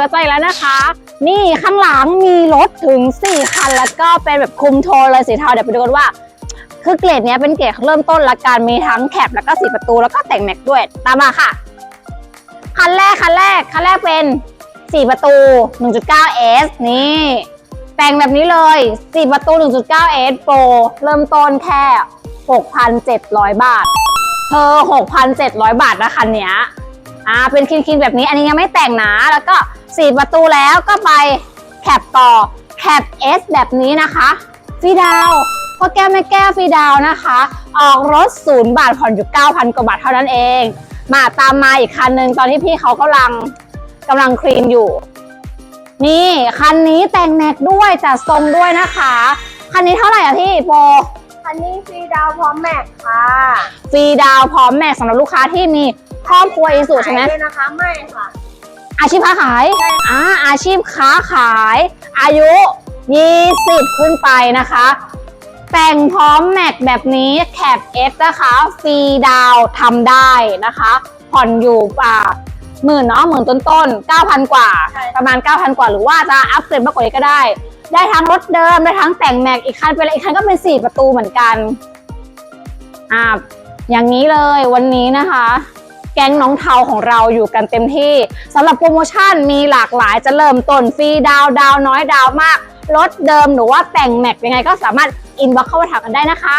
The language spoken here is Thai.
แล้วนะคะ นี่ข้างหลังมีรถถึง 4 คัน แล้วก็เป็นแบบคุมโทนเลยสีเทาเดี๋ยวไปดูกันว่า คือเกรดนี้เป็นเกรดเริ่มต้นละกันมีทั้งแคปแล้วก็สีประตูแล้วก็แต่งแม็กด้วย ตามมาค่ะ คันแรกคันแรกคันแรกเป็น 4 ประตู 1.9S นี่แต่งแบบนี้เลย 4 ประตู 1.9S Pro เริ่มต้นแค่ 6,700 บาท เธอ 6,700 บาทนะคันเนี้ย อ่า เป็นคินๆแบบนี้ อันนี้ยังไม่แต่งนะ แล้วก็ 4ประตูแล้วก็ไปแคปต่อแคป S แบบนี้นะคะฟรีดาวน์พ่อแก้วแม่แก้วฟรีดาวน์นะคะ ออกรถศูนย์บาทผ่อนอยู่9,000กว่าบาทเท่านั้นเอง มาตามมาอีกคันหนึ่งตอนที่พี่เขากำลังกำลังคลีนอยู่ นี่คันนี้แต่งแม็กด้วยจัดทรงด้วยนะคะ คันนี้เท่าไหร่อะพี่โปรคันนี้ฟรีดาวน์พร้อมแม็กค่ะฟรีดาวน์พร้อมแม็กสำหรับลูกค้าที่มีครอบครัวอีสุใช่ไหมขายด้วยนะคะไม่ค่ะ อาชีพค้าขายใช่อ่าอาชีพค้าขาย อายุ 20 ขึ้นไปนะคะ แต่งพร้อมแม็กแบบนี้แคป F นะคะฟรีดาวน์ทำได้นะคะ ผ่อนอยู่ป่าหมื่นเนาะหมื่นต้นต้นๆ9,000 กว่าใช่ประมาณ 9,000 กว่าหรือว่าจะอัพเกรดมากกว่านี้ก็ได้ ได้ทั้งรถเดิม ได้ทั้งแต่งแม็กอีกคันเป็นอะไรอีกคันก็เป็น 4 ประตูเหมือนกันอ่าอย่างนี้เลยวันนี้นะคะ แก๊งน้องเทาของเราอยู่กันเต็มที่สำหรับโปรโมชั่นมีหลากหลายจะเริ่มต้นฟรีดาวดาวน้อยดาวมากรถเดิมหรือว่าแต่งแม็กยังไงก็สามารถอินบ็อกเข้ามาถามกันได้นะคะ